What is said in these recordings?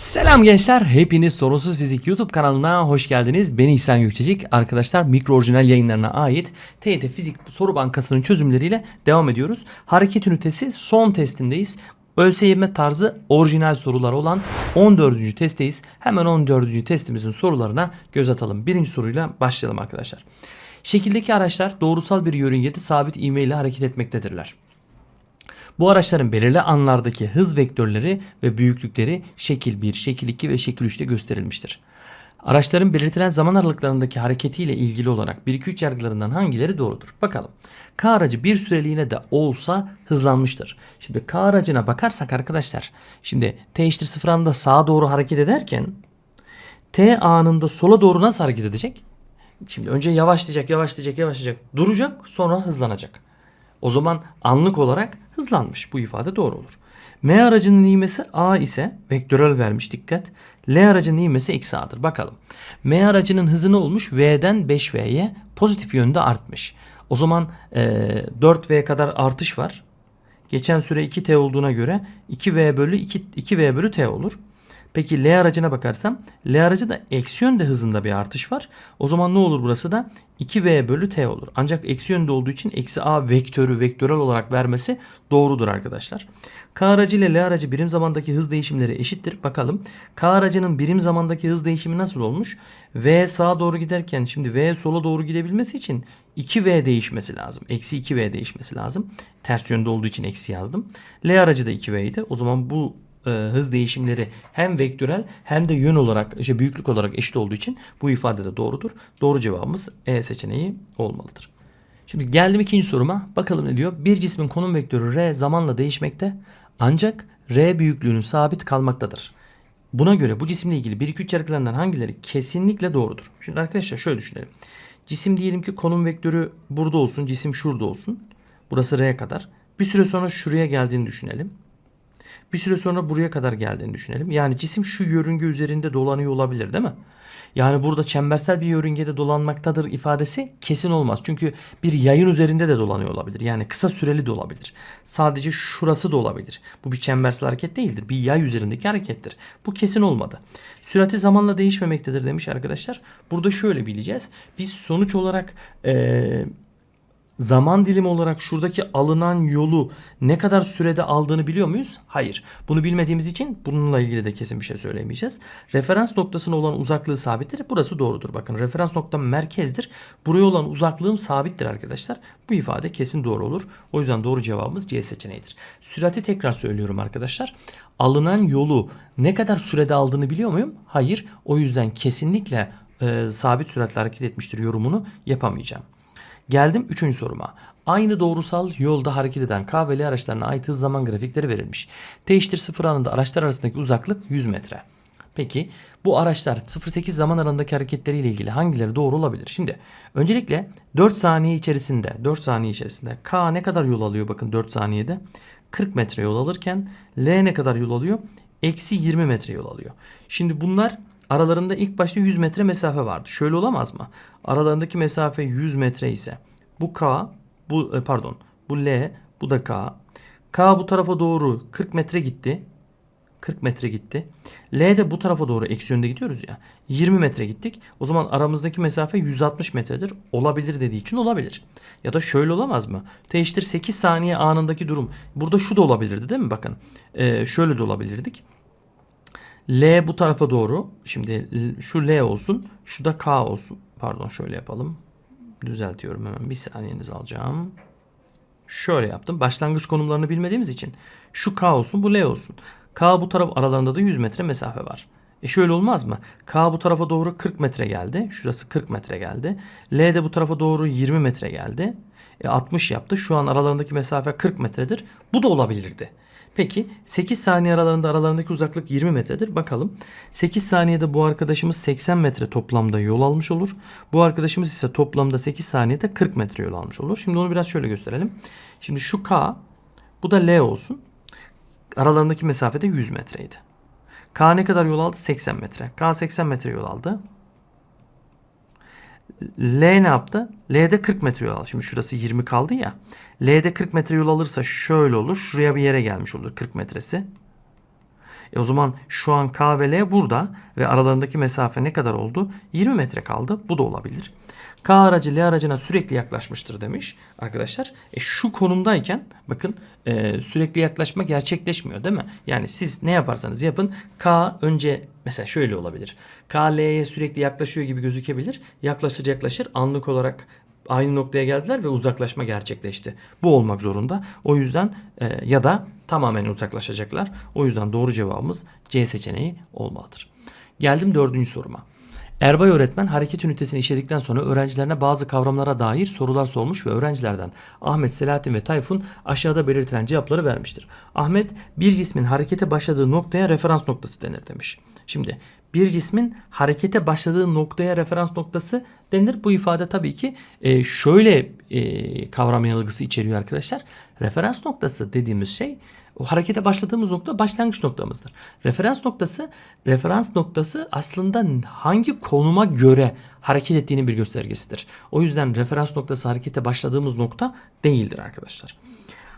Selam gençler, hepiniz Sorunsuz Fizik YouTube kanalına hoş geldiniz. Ben İhsan Gökçecik. Arkadaşlar mikro orijinal yayınlarına ait TYT Fizik Soru Bankası'nın çözümleriyle devam ediyoruz. Hareket ünitesi son testindeyiz. ÖSYM tarzı orijinal sorular olan 14. testteyiz. Hemen 14. testimizin sorularına göz atalım. Birinci soruyla başlayalım arkadaşlar. Şekildeki araçlar doğrusal bir yörüngede sabit ivme ile hareket etmektedirler. Bu araçların belirli anlardaki hız vektörleri ve büyüklükleri şekil 1, şekil 2 ve şekil 3'te gösterilmiştir. Araçların belirtilen zaman aralıklarındaki hareketiyle ilgili olarak 1-2-3 yargılarından hangileri doğrudur? Bakalım. K aracı bir süreliğine de olsa hızlanmıştır. Şimdi K aracına bakarsak arkadaşlar. Şimdi T eşittir sıfır anında sağa doğru hareket ederken T anında sola doğru nasıl hareket edecek? Şimdi önce yavaşlayacak, yavaşlayacak, yavaşlayacak, duracak, sonra hızlanacak. O zaman anlık olarak hızlanmış. Bu ifade doğru olur. M aracının ivmesi A ise vektörel vermiş dikkat. L aracının ivmesi eksi A'dır. Bakalım. M aracının hızı ne olmuş? V'den 5V'ye pozitif yönde artmış. O zaman e, 4V kadar artış var. Geçen süre 2T olduğuna göre 2V bölü 2, 2V bölü T olur. Peki L aracına bakarsam L aracı da eksi yönde hızında bir artış var. O zaman ne olur burası da 2V bölü T olur. Ancak eksi yönde olduğu için eksi A vektörü vektörel olarak vermesi doğrudur arkadaşlar. K aracı ile L aracı birim zamandaki hız değişimleri eşittir. Bakalım K aracının birim zamandaki hız değişimi nasıl olmuş? V sağa doğru giderken şimdi V sola doğru gidebilmesi için 2V değişmesi lazım. Eksi 2V değişmesi lazım. Ters yönde olduğu için eksi yazdım. L aracı da 2V idi. O zaman bu e, hız değişimleri hem vektörel hem de yön olarak işte büyüklük olarak eşit olduğu için bu ifade de doğrudur. Doğru cevabımız E seçeneği olmalıdır. Şimdi geldim ikinci soruma. Bakalım ne diyor? Bir cismin konum vektörü R zamanla değişmekte ancak R büyüklüğünün sabit kalmaktadır. Buna göre bu cisimle ilgili 1-2-3 yargılarından hangileri kesinlikle doğrudur? Şimdi arkadaşlar şöyle düşünelim. Cisim diyelim ki konum vektörü burada olsun, cisim şurada olsun. Burası R'ye kadar. Bir süre sonra şuraya geldiğini düşünelim. Bir süre sonra buraya kadar geldiğini düşünelim. Yani cisim şu yörünge üzerinde dolanıyor olabilir değil mi? Yani burada çembersel bir yörüngede dolanmaktadır ifadesi kesin olmaz. Çünkü bir yayın üzerinde de dolanıyor olabilir. Yani kısa süreli de olabilir. Sadece şurası da olabilir. Bu bir çembersel hareket değildir. Bir yay üzerindeki harekettir. Bu kesin olmadı. Sürati zamanla değişmemektedir demiş arkadaşlar. Burada şöyle bileceğiz. Biz sonuç olarak eee zaman dilimi olarak şuradaki alınan yolu ne kadar sürede aldığını biliyor muyuz? Hayır. Bunu bilmediğimiz için bununla ilgili de kesin bir şey söyleyemeyeceğiz. Referans noktasına olan uzaklığı sabittir. Burası doğrudur. Bakın referans noktam merkezdir. Buraya olan uzaklığım sabittir arkadaşlar. Bu ifade kesin doğru olur. O yüzden doğru cevabımız C seçeneğidir. Sürati tekrar söylüyorum arkadaşlar. Alınan yolu ne kadar sürede aldığını biliyor muyum? Hayır. O yüzden kesinlikle e, sabit süratle hareket etmiştir yorumunu yapamayacağım. Geldim üçüncü soruma. Aynı doğrusal yolda hareket eden K ve L araçlarına ait hız zaman grafikleri verilmiş. T eşittir 0 anında araçlar arasındaki uzaklık 100 metre. Peki bu araçlar 0-8 zaman aralığındaki hareketleriyle ilgili hangileri doğru olabilir? Şimdi öncelikle 4 saniye içerisinde 4 saniye içerisinde K ne kadar yol alıyor bakın 4 saniyede 40 metre yol alırken L ne kadar yol alıyor? Eksi 20 metre yol alıyor. Şimdi bunlar Aralarında ilk başta 100 metre mesafe vardı. Şöyle olamaz mı? Aralarındaki mesafe 100 metre ise bu K, bu e, pardon, bu L, bu da K. K bu tarafa doğru 40 metre gitti. 40 metre gitti. L de bu tarafa doğru eksi yönde gidiyoruz ya. 20 metre gittik. O zaman aramızdaki mesafe 160 metredir. Olabilir dediği için olabilir. Ya da şöyle olamaz mı? T eşittir 8 saniye anındaki durum. Burada şu da olabilirdi değil mi? Bakın. Ee, şöyle de olabilirdik. L bu tarafa doğru. Şimdi şu L olsun. Şu da K olsun. Pardon şöyle yapalım. Düzeltiyorum hemen. Bir saniyenizi alacağım. Şöyle yaptım. Başlangıç konumlarını bilmediğimiz için şu K olsun bu L olsun. K bu taraf aralarında da 100 metre mesafe var. E şöyle olmaz mı? K bu tarafa doğru 40 metre geldi. Şurası 40 metre geldi. L de bu tarafa doğru 20 metre geldi. E 60 yaptı. Şu an aralarındaki mesafe 40 metredir. Bu da olabilirdi. Peki 8 saniye aralarında aralarındaki uzaklık 20 metredir. Bakalım 8 saniyede bu arkadaşımız 80 metre toplamda yol almış olur. Bu arkadaşımız ise toplamda 8 saniyede 40 metre yol almış olur. Şimdi onu biraz şöyle gösterelim. Şimdi şu K bu da L olsun. Aralarındaki mesafede 100 metreydi. K ne kadar yol aldı? 80 metre. K 80 metre yol aldı. L ne yaptı? L'de 40 metre yol aldı. Şimdi şurası 20 kaldı ya. L'de 40 metre yol alırsa şöyle olur. Şuraya bir yere gelmiş olur 40 metresi. E o zaman şu an K ve L burada ve aralarındaki mesafe ne kadar oldu? 20 metre kaldı. Bu da olabilir. K aracı L aracına sürekli yaklaşmıştır demiş arkadaşlar. E şu konumdayken bakın e, sürekli yaklaşma gerçekleşmiyor değil mi? Yani siz ne yaparsanız yapın K önce mesela şöyle olabilir. K L'ye sürekli yaklaşıyor gibi gözükebilir. Yaklaşır yaklaşır anlık olarak aynı noktaya geldiler ve uzaklaşma gerçekleşti. Bu olmak zorunda. O yüzden e, ya da tamamen uzaklaşacaklar. O yüzden doğru cevabımız C seçeneği olmalıdır. Geldim dördüncü soruma. Erbay öğretmen hareket ünitesini işledikten sonra öğrencilerine bazı kavramlara dair sorular sormuş ve öğrencilerden Ahmet, Selahattin ve Tayfun aşağıda belirtilen cevapları vermiştir. Ahmet bir cismin harekete başladığı noktaya referans noktası denir demiş. Şimdi bir cismin harekete başladığı noktaya referans noktası denir. Bu ifade tabii ki e, şöyle e, kavram yanılgısı içeriyor arkadaşlar. Referans noktası dediğimiz şey o harekete başladığımız nokta başlangıç noktamızdır. Referans noktası referans noktası aslında hangi konuma göre hareket ettiğinin bir göstergesidir. O yüzden referans noktası harekete başladığımız nokta değildir arkadaşlar.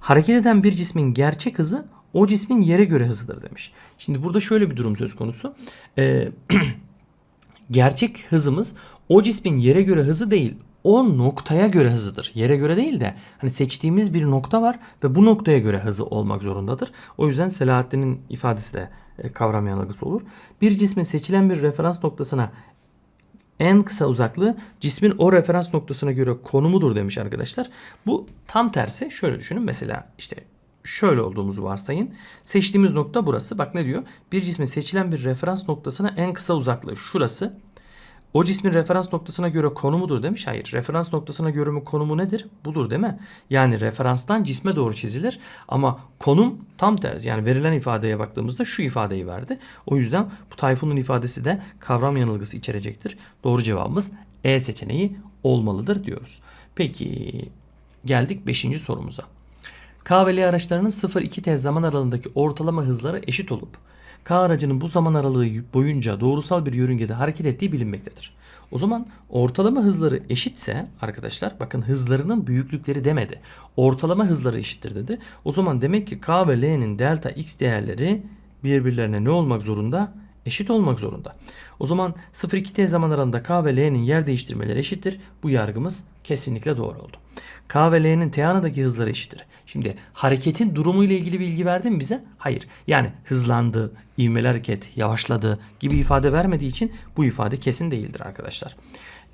Hareket eden bir cismin gerçek hızı o cismin yere göre hızıdır demiş. Şimdi burada şöyle bir durum söz konusu. Ee, gerçek hızımız o cismin yere göre hızı değil o noktaya göre hızıdır. Yere göre değil de hani seçtiğimiz bir nokta var ve bu noktaya göre hızı olmak zorundadır. O yüzden Selahattin'in ifadesi de e, kavram yanılgısı olur. Bir cismin seçilen bir referans noktasına en kısa uzaklığı cismin o referans noktasına göre konumudur demiş arkadaşlar. Bu tam tersi şöyle düşünün mesela işte şöyle olduğumuzu varsayın. Seçtiğimiz nokta burası. Bak ne diyor? Bir cismin seçilen bir referans noktasına en kısa uzaklığı şurası. O cismin referans noktasına göre konumudur demiş. Hayır. Referans noktasına göre mi konumu nedir? Budur değil mi? Yani referanstan cisme doğru çizilir. Ama konum tam tersi. Yani verilen ifadeye baktığımızda şu ifadeyi verdi. O yüzden bu Tayfun'un ifadesi de kavram yanılgısı içerecektir. Doğru cevabımız E seçeneği olmalıdır diyoruz. Peki geldik 5. sorumuza. K ve L araçlarının 0-2 t zaman aralığındaki ortalama hızları eşit olup K aracının bu zaman aralığı boyunca doğrusal bir yörüngede hareket ettiği bilinmektedir. O zaman ortalama hızları eşitse arkadaşlar bakın hızlarının büyüklükleri demedi. Ortalama hızları eşittir dedi. O zaman demek ki K ve L'nin delta x değerleri birbirlerine ne olmak zorunda? Eşit olmak zorunda. O zaman 0-2t zaman aralığında K ve L'nin yer değiştirmeleri eşittir. Bu yargımız kesinlikle doğru oldu. K ve L'nin t anadaki hızları eşittir. Şimdi hareketin durumu ile ilgili bilgi verdi mi bize? Hayır. Yani hızlandı, ivmeli hareket, yavaşladı gibi ifade vermediği için bu ifade kesin değildir arkadaşlar.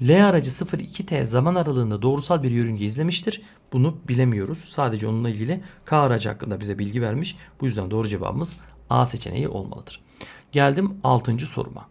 L aracı 0-2T zaman aralığında doğrusal bir yörünge izlemiştir. Bunu bilemiyoruz. Sadece onunla ilgili K aracı hakkında bize bilgi vermiş. Bu yüzden doğru cevabımız A seçeneği olmalıdır. Geldim 6. soruma.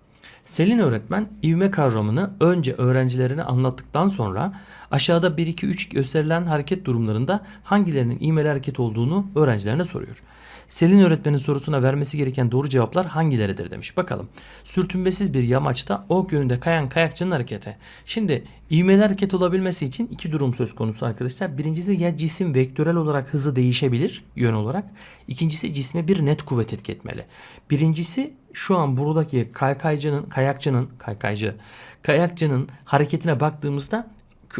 Selin öğretmen ivme kavramını önce öğrencilerine anlattıktan sonra aşağıda 1 2 3 gösterilen hareket durumlarında hangilerinin ivmeli hareket olduğunu öğrencilerine soruyor. Selin öğretmenin sorusuna vermesi gereken doğru cevaplar hangileridir demiş. Bakalım. Sürtünmesiz bir yamaçta ok yönünde kayan kayakçının hareketi. Şimdi ivmeli hareket olabilmesi için iki durum söz konusu arkadaşlar. Birincisi ya cisim vektörel olarak hızı değişebilir yön olarak. İkincisi cisme bir net kuvvet etki etmeli. Birincisi şu an buradaki kaykaycının, kayakçının, kaykaycı, kayakçının hareketine baktığımızda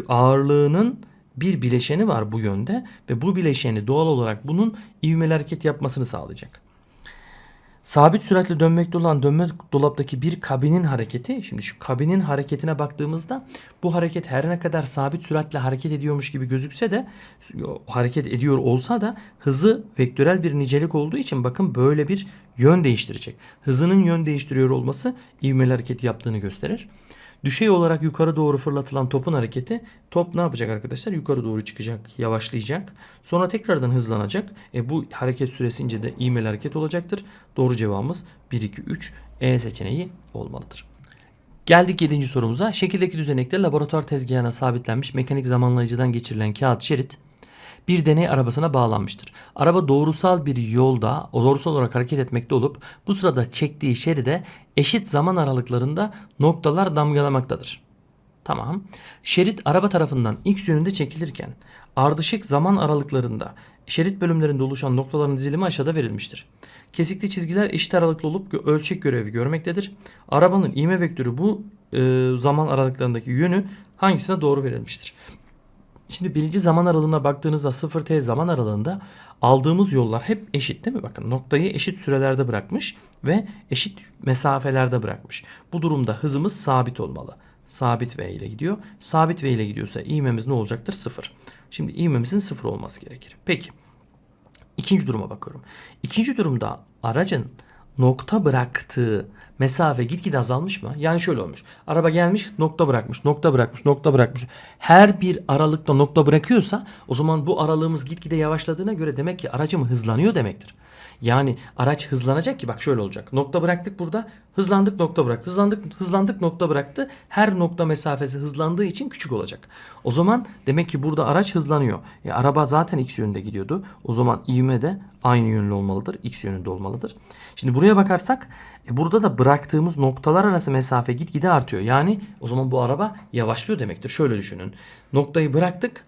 ağırlığının bir bileşeni var bu yönde ve bu bileşeni doğal olarak bunun ivmeli hareket yapmasını sağlayacak. Sabit süratle dönmekte olan dönme dolaptaki bir kabinin hareketi, şimdi şu kabinin hareketine baktığımızda bu hareket her ne kadar sabit süratle hareket ediyormuş gibi gözükse de hareket ediyor olsa da hızı vektörel bir nicelik olduğu için bakın böyle bir yön değiştirecek. Hızının yön değiştiriyor olması ivmeli hareket yaptığını gösterir. Düşey olarak yukarı doğru fırlatılan topun hareketi top ne yapacak arkadaşlar? Yukarı doğru çıkacak, yavaşlayacak. Sonra tekrardan hızlanacak. E bu hareket süresince de ivmeli hareket olacaktır. Doğru cevabımız 1 2 3 E seçeneği olmalıdır. Geldik 7. sorumuza. Şekildeki düzenekte laboratuvar tezgahına sabitlenmiş mekanik zamanlayıcıdan geçirilen kağıt şerit bir deney arabasına bağlanmıştır. Araba doğrusal bir yolda doğrusal olarak hareket etmekte olup bu sırada çektiği şeride eşit zaman aralıklarında noktalar damgalamaktadır. Tamam. Şerit araba tarafından x yönünde çekilirken ardışık zaman aralıklarında şerit bölümlerinde oluşan noktaların dizilimi aşağıda verilmiştir. Kesikli çizgiler eşit aralıklı olup ölçek görevi görmektedir. Arabanın ivme vektörü bu e, zaman aralıklarındaki yönü hangisine doğru verilmiştir? Şimdi birinci zaman aralığına baktığınızda 0t zaman aralığında aldığımız yollar hep eşit değil mi? Bakın noktayı eşit sürelerde bırakmış ve eşit mesafelerde bırakmış. Bu durumda hızımız sabit olmalı. Sabit v ile gidiyor. Sabit v ile gidiyorsa ivmemiz ne olacaktır? 0. Şimdi ivmemizin 0 olması gerekir. Peki. İkinci duruma bakıyorum. İkinci durumda aracın nokta bıraktığı mesafe gitgide azalmış mı? Yani şöyle olmuş. Araba gelmiş nokta bırakmış, nokta bırakmış, nokta bırakmış. Her bir aralıkta nokta bırakıyorsa o zaman bu aralığımız gitgide yavaşladığına göre demek ki aracım hızlanıyor demektir. Yani araç hızlanacak ki bak şöyle olacak. Nokta bıraktık burada. Hızlandık nokta bıraktı. Hızlandık hızlandık nokta bıraktı. Her nokta mesafesi hızlandığı için küçük olacak. O zaman demek ki burada araç hızlanıyor. E, araba zaten x yönünde gidiyordu. O zaman ivme de aynı yönlü olmalıdır. X yönünde olmalıdır. Şimdi buraya bakarsak e, burada da bıraktığımız noktalar arası mesafe gitgide artıyor. Yani o zaman bu araba yavaşlıyor demektir. Şöyle düşünün. Noktayı bıraktık.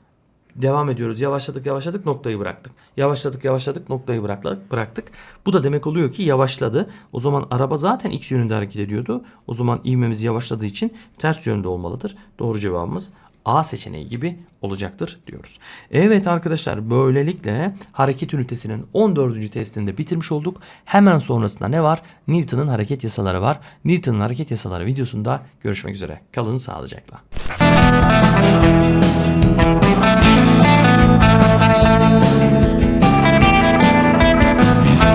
Devam ediyoruz. Yavaşladık yavaşladık noktayı bıraktık. Yavaşladık yavaşladık noktayı bıraktık. bıraktık. Bu da demek oluyor ki yavaşladı. O zaman araba zaten x yönünde hareket ediyordu. O zaman ivmemiz yavaşladığı için ters yönde olmalıdır. Doğru cevabımız A seçeneği gibi olacaktır diyoruz. Evet arkadaşlar böylelikle hareket ünitesinin 14. testini de bitirmiş olduk. Hemen sonrasında ne var? Newton'un hareket yasaları var. Newton'un hareket yasaları videosunda görüşmek üzere. Kalın sağlıcakla.